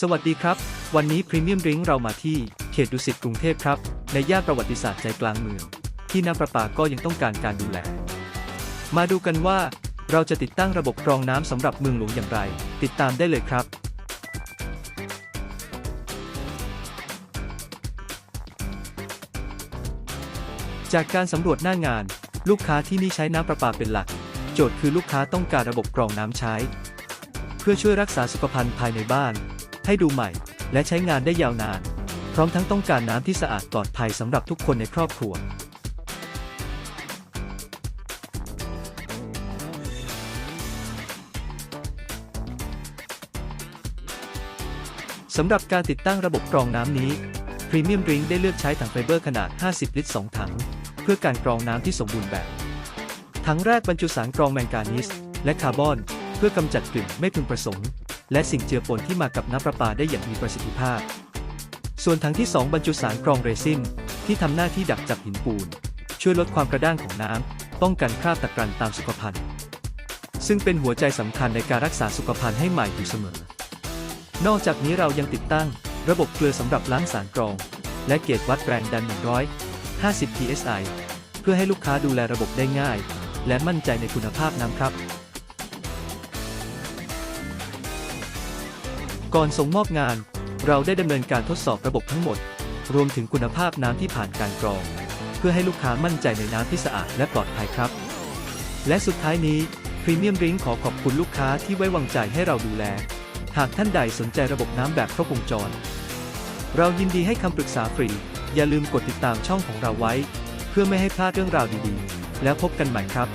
สวัสดีครับ วันนี้พรีเมียมริงเรามาที่เขตดุสิตกรุงเทพครับ ในย่านประวัติศาสตร์ใจกลางเมือง ที่น้ำประปาก็ยังต้องการการดูแล มาดูกันว่า เราจะติดตั้งระบบกรองน้ำสำหรับเมืองหลวงอย่างไร ติดตามได้เลยครับ จากการสำรวจหน้างาน ลูกค้าที่นี่ใช้น้ำประปาเป็นหลัก โจทย์คือลูกค้าต้องการระบบกรองน้ำใช้ เพื่อช่วยรักษาสุขภัณฑ์ภายในบ้าน ให้ดูใหม่ และใช้งานได้ยาวนาน พร้อมทั้งต้องการน้ำที่สะอาดปลอดภัยสำหรับทุกคนในครอบครัว สำหรับการติดตั้งระบบกรองน้ำนี้ Premium Drink ได้เลือกใช้ถังไฟเบอร์ขนาด 50 ลิตร 2 ถัง เพื่อการกรองน้ำที่สมบูรณ์แบบ ถังแรกบรรจุสารกรองแมงกานีสและคาร์บอน เพื่อกำจัดกลิ่นไม่พึงประสงค์ และสิ่งเจือปนที่มากับน้ำประปาได้อย่างมีประสิทธิภาพ ส่วนถังที่ 2 บรรจุสารกรองเรซินที่ทำหน้าที่ดักจับหินปูน ช่วยลดความกระด้างของน้ำป้องกันคราบตะกรันตามสุขภัณฑ์ ซึ่งเป็นหัวใจสำคัญในการรักษาสุขภัณฑ์ให้ใหม่อยู่เสมอ นอกจากนี้เรายังติดตั้งระบบเกลือสำหรับล้างสารกรอง และเกจวัดแรงดัน 150 psi เพื่อให้ลูกค้าดูแลระบบได้ง่าย และมั่นใจในคุณภาพน้ำครับ ก่อนส่งมอบงาน เราได้ดำเนินการทดสอบระบบทั้งหมด รวมถึงคุณภาพน้ำที่ผ่านการกรอง เพื่อให้ลูกค้ามั่นใจในน้ำที่สะอาดและปลอดภัยครับ และสุดท้ายนี้พรีเมียมริงขอขอบคุณลูกค้าที่ไว้วางใจให้เราดูแล หากท่านใดสนใจระบบน้ำแบบครบวงจร เรายินดีให้คำปรึกษาฟรี อย่าลืมกดติดตามช่องของเราไว้ เพื่อไม่ให้พลาดเรื่องราวดีๆ แล้วพบกันใหม่ครับ